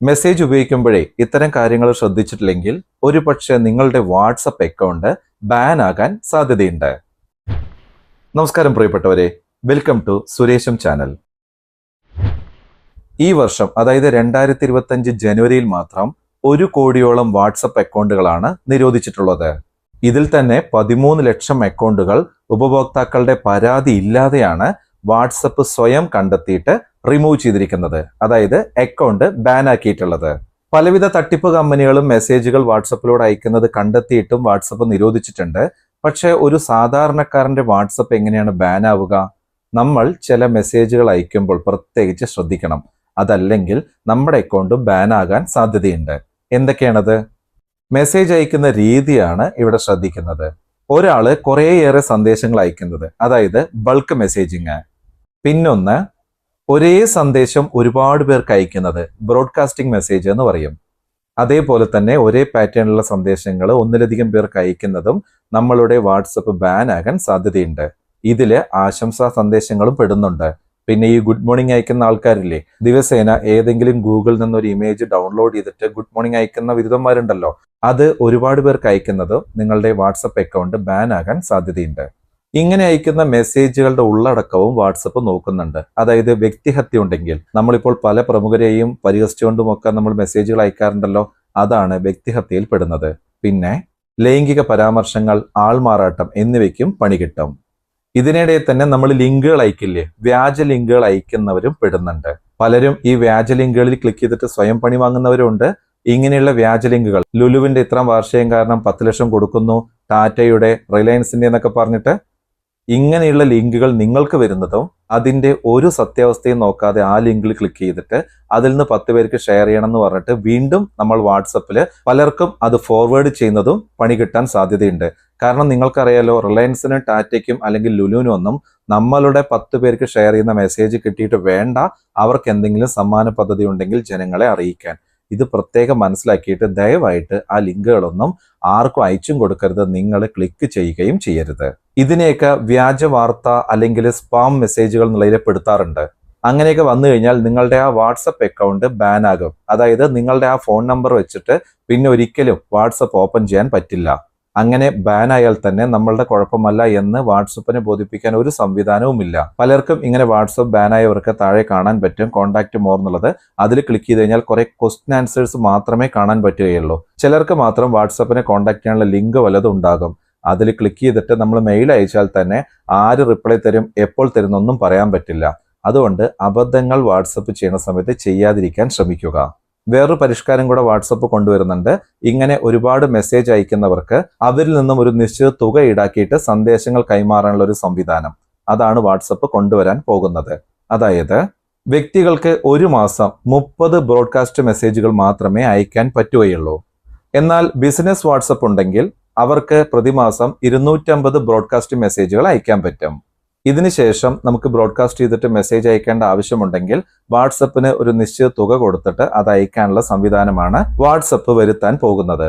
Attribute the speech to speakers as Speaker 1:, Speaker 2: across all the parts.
Speaker 1: Message ഉപയോഗിക്കുമ്പോഴേ ഇത്തരം കാര്യങ്ങൾ ശ്രദ്ധിച്ചിട്ടില്ലെങ്കിൽ ഒരു പക്ഷേ നിങ്ങളുടെ വാട്സപ്പ് അക്കൗണ്ട് ബാൻ ആകാൻ സാധ്യതയുണ്ട്. നമസ്കാരം പ്രിയപ്പെട്ടവരെ. വെൽക്കം ടു സുരേഷം ചാനൽ ഈ വർഷം അതായത് രണ്ടായിരത്തി ഇരുപത്തി ജനുവരിയിൽ മാത്രം ഒരു കോടിയോളം വാട്സപ്പ് അക്കൗണ്ടുകളാണ് നിരോധിച്ചിട്ടുള്ളത്. ഇതിൽ തന്നെ പതിമൂന്ന് ലക്ഷം അക്കൗണ്ടുകൾ ഉപഭോക്താക്കളുടെ പരാതി ഇല്ലാതെയാണ് വാട്സപ്പ് സ്വയം കണ്ടെത്തിയിട്ട് റിമൂവ് ചെയ്തിരിക്കുന്നത്. അതായത് അക്കൗണ്ട് ബാൻ ആക്കിയിട്ടുള്ളത്. പലവിധ തട്ടിപ്പ് കമ്പനികളും മെസ്സേജുകൾ വാട്സപ്പിലൂടെ അയക്കുന്നത് കണ്ടെത്തിയിട്ടും വാട്സപ്പ് നിരോധിച്ചിട്ടുണ്ട്. പക്ഷേ ഒരു സാധാരണക്കാരന്റെ വാട്സപ്പ് എങ്ങനെയാണ് ബാൻ ആവുക? നമ്മൾ ചില മെസ്സേജുകൾ അയക്കുമ്പോൾ പ്രത്യേകിച്ച് ശ്രദ്ധിക്കണം. അതല്ലെങ്കിൽ നമ്മുടെ അക്കൗണ്ട് ബാൻ ആകാൻ സാധ്യതയുണ്ട്. എന്തൊക്കെയാണത്? മെസ്സേജ് അയക്കുന്ന രീതിയാണ് ഇവിടെ ശ്രദ്ധിക്കുന്നത്. ഒരാൾ കുറേയേറെ സന്ദേശങ്ങൾ അയക്കുന്നത്. അതായത് ബൾക്ക് മെസ്സേജിങ് പിന്നൊന്ന് ഒരേ സന്ദേശം ഒരുപാട് പേർക്ക് അയക്കുന്നത് ബ്രോഡ്കാസ്റ്റിംഗ് മെസ്സേജ് എന്ന് പറയും. അതേപോലെ തന്നെ ഒരേ പാറ്റേണിലുള്ള സന്ദേശങ്ങൾ ഒന്നിലധികം പേർക്ക് അയക്കുന്നതും നമ്മളുടെ വാട്സപ്പ് ബാൻ ആകാൻ സാധ്യതയുണ്ട്. ഇതിൽ ആശംസാ സന്ദേശങ്ങളും പെടുന്നുണ്ട്. പിന്നെ ഈ ഗുഡ് മോർണിംഗ് അയക്കുന്ന ആൾക്കാരില്ലേ ദിവസേന ഏതെങ്കിലും ഗൂഗിളിൽ നിന്നൊരു ഇമേജ് ഡൗൺലോഡ് ചെയ്തിട്ട് ഗുഡ് മോർണിംഗ് അയക്കുന്ന വിരുദ്ധന്മാരുണ്ടല്ലോ അത് ഒരുപാട് പേർക്ക് അയക്കുന്നത് നിങ്ങളുടെ വാട്സപ്പ് അക്കൗണ്ട് ബാൻ ആകാൻ സാധ്യതയുണ്ട്. ഇങ്ങനെ അയക്കുന്ന മെസ്സേജുകളുടെ ഉള്ളടക്കവും വാട്സപ്പ് നോക്കുന്നുണ്ട്. അതായത് വ്യക്തിഹത്യ ഉണ്ടെങ്കിൽ നമ്മളിപ്പോൾ പല പ്രമുഖരെയും പരിഹസിച്ചുകൊണ്ടുമൊക്കെ നമ്മൾ മെസ്സേജുകൾ അയക്കാറുണ്ടല്ലോ അതാണ് വ്യക്തിഹത്യയിൽ പെടുന്നത്. പിന്നെ ലൈംഗിക പരാമർശങ്ങൾ ആൾമാറാട്ടം എന്നിവയ്ക്കും പണി കിട്ടും ഇതിനിടെ തന്നെ നമ്മൾ ലിങ്കുകൾ അയക്കില്ലേ? വ്യാജ ലിങ്കുകൾ അയക്കുന്നവരും പെടുന്നുണ്ട്. പലരും ഈ വ്യാജ ലിങ്കുകളിൽ ക്ലിക്ക് ചെയ്തിട്ട് സ്വയം പണി വാങ്ങുന്നവരുണ്ട്. ഇങ്ങനെയുള്ള വ്യാജ ലിങ്കുകൾ ലുലുവിന്റെ ഇത്രാം വാർഷികം കാരണം പത്ത് ലക്ഷം കൊടുക്കുന്നു ടാറ്റയുടെ റിലയൻസിന്റെ എന്നൊക്കെ പറഞ്ഞിട്ട് ഇങ്ങനെയുള്ള ലിങ്കുകൾ നിങ്ങൾക്ക് വരുന്നതും അതിന്റെ ഒരു സത്യാവസ്ഥയും നോക്കാതെ ആ ലിങ്കിൽ ക്ലിക്ക് ചെയ്തിട്ട് അതിൽ നിന്ന് പത്ത് പേർക്ക് ഷെയർ ചെയ്യണം എന്ന് പറഞ്ഞിട്ട് വീണ്ടും നമ്മൾ വാട്സപ്പിൽ പലർക്കും അത് ഫോർവേഡ് ചെയ്യുന്നതും പണി കിട്ടാൻ സാധ്യതയുണ്ട്. കാരണം നിങ്ങൾക്കറിയാലോ റിലയൻസിനും ടാറ്റയ്ക്കും അല്ലെങ്കിൽ ലുലുവിനും ഒന്നും നമ്മളുടെ പത്ത് പേർക്ക് ഷെയർ ചെയ്യുന്ന മെസ്സേജ് കിട്ടിയിട്ട് വേണ്ട അവർക്ക് എന്തെങ്കിലും സമ്മാന പദ്ധതി ഉണ്ടെങ്കിൽ ജനങ്ങളെ അറിയിക്കാൻ. ഇത് പ്രത്യേകം മനസ്സിലാക്കിയിട്ട് ദയവായിട്ട് ആ ലിങ്കുകളൊന്നും ആർക്കും അയച്ചും കൊടുക്കരുത് നിങ്ങൾ ക്ലിക്ക് ചെയ്യുകയും ചെയ്യരുത്. ഇതിനെയൊക്കെ വ്യാജ വാർത്ത അല്ലെങ്കിൽ സ്പാം മെസ്സേജുകൾ എന്നുള്ളതിൽ പെടുത്താറുണ്ട് അങ്ങനെയൊക്കെ വന്നു കഴിഞ്ഞാൽ നിങ്ങളുടെ ആ വാട്സപ്പ് അക്കൗണ്ട് ബാൻ ആകും. അതായത് നിങ്ങളുടെ ആ ഫോൺ നമ്പർ വെച്ചിട്ട് പിന്നെ ഒരിക്കലും വാട്സപ്പ് ഓപ്പൺ ചെയ്യാൻ പറ്റില്ല. അങ്ങനെ ബാൻ ആയാൽ തന്നെ നമ്മളുടെ കുഴപ്പമല്ല എന്ന് വാട്സപ്പിനെ ബോധിപ്പിക്കാൻ ഒരു സംവിധാനവുമില്ല. പലർക്കും ഇങ്ങനെ വാട്സപ്പ് ബാൻ ആയവർക്ക് താഴെ കാണാൻ പറ്റും. കോൺടാക്ട് മോർ എന്നുള്ളത് അതിൽ ക്ലിക്ക് ചെയ്ത് കഴിഞ്ഞാൽ കുറെ ക്വസ്റ്റ്യൻ ആൻസേഴ്സ് മാത്രമേ കാണാൻ പറ്റുകയുള്ളൂ. ചിലർക്ക് മാത്രം വാട്സപ്പിനെ കോൺടാക്ട് ചെയ്യാനുള്ള ലിങ്ക് വല്ലതും ഉണ്ടാകും. അതിൽ ക്ലിക്ക് ചെയ്തിട്ട് നമ്മൾ മെയിൽ അയച്ചാൽ തന്നെ ആര് റിപ്ലൈ തരും എപ്പോൾ തരുന്നൊന്നും പറയാൻ പറ്റില്ല. അതുകൊണ്ട് അബദ്ധങ്ങൾ വാട്സപ്പ് ചെയ്യുന്ന സമയത്ത് ചെയ്യാതിരിക്കാൻ ശ്രമിക്കുക. വേറൊരു പരിഷ്കാരം കൂടെ വാട്സപ്പ് കൊണ്ടുവരുന്നുണ്ട്. ഇങ്ങനെ ഒരുപാട് മെസ്സേജ് അയക്കുന്നവർക്ക് അവരിൽ നിന്നും ഒരു നിശ്ചിത തുക ഈടാക്കിയിട്ട് സന്ദേശങ്ങൾ കൈമാറാനുള്ള ഒരു സംവിധാനം. അതാണ് വാട്സപ്പ് കൊണ്ടുവരാൻ പോകുന്നത്. അതായത് വ്യക്തികൾക്ക് ഒരു മാസം മുപ്പത് ബ്രോഡ്കാസ്റ്റ് മെസ്സേജുകൾ മാത്രമേ അയക്കാൻ പറ്റുകയുള്ളൂ. എന്നാൽ ബിസിനസ് വാട്സപ്പ് ഉണ്ടെങ്കിൽ അവർക്ക് പ്രതിമാസം ഇരുന്നൂറ്റമ്പത് ബ്രോഡ്കാസ്റ്റ് മെസ്സേജുകൾ അയക്കാൻ പറ്റും. ഇതിനുശേഷം നമുക്ക് ബ്രോഡ്കാസ്റ്റ് ചെയ്തിട്ട് മെസ്സേജ് അയക്കേണ്ട ആവശ്യമുണ്ടെങ്കിൽ വാട്സപ്പിന് ഒരു നിശ്ചിത തുക കൊടുത്തിട്ട് അത് അയക്കാനുള്ള സംവിധാനമാണ് വാട്സപ്പ് വരുത്താൻ പോകുന്നത്.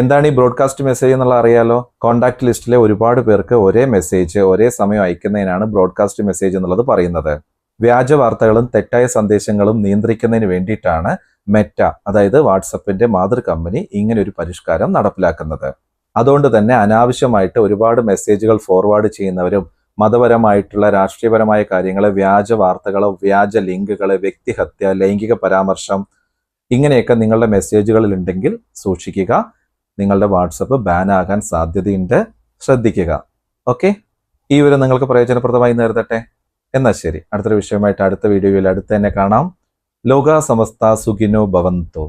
Speaker 1: എന്താണ് ഈ ബ്രോഡ്കാസ്റ്റ് മെസ്സേജ് എന്നുള്ള അറിയാലോ? കോൺടാക്ട് ലിസ്റ്റിലെ ഒരുപാട് പേർക്ക് ഒരേ മെസ്സേജ് ഒരേ സമയം അയക്കുന്നതിനാണ് ബ്രോഡ്കാസ്റ്റ് മെസ്സേജ് എന്നുള്ളത് പറയുന്നത്. വ്യാജ വാർത്തകളും തെറ്റായ സന്ദേശങ്ങളും നിയന്ത്രിക്കുന്നതിന് വേണ്ടിയിട്ടാണ് മെറ്റ അതായത് വാട്സപ്പിന്റെ മാതൃ കമ്പനി ഇങ്ങനെ ഒരു പരിഷ്കാരം നടപ്പിലാക്കുന്നത്. അതുകൊണ്ട് തന്നെ അനാവശ്യമായിട്ട് ഒരുപാട് മെസ്സേജുകൾ ഫോർവേഡ് ചെയ്യുന്നവരും മതപരമായിട്ടുള്ള രാഷ്ട്രീയപരമായ കാര്യങ്ങൾ വ്യാജ വാർത്തകളോ വ്യാജ ലിങ്കുകൾ വ്യക്തിഹത്യ ലൈംഗിക പരാമർശം ഇങ്ങനെയൊക്കെ നിങ്ങളുടെ മെസ്സേജുകളിൽ ഉണ്ടെങ്കിൽ സൂക്ഷിക്കുക. നിങ്ങളുടെ വാട്സപ്പ് ബാൻ ആകാൻ സാധ്യതയുണ്ട്. ശ്രദ്ധിക്കുക. ഓക്കെ ഈ വിവരം നിങ്ങൾക്ക് പ്രയോജനപ്രദമായി നേരിടട്ടെ? എന്നാൽ ശരി. അടുത്തൊരു വിഷയമായിട്ട് അടുത്ത വീഡിയോയിൽ അടുത്ത് തന്നെ കാണാം. ലോക സമസ്ത സുഖിനോ ഭവന്തോ.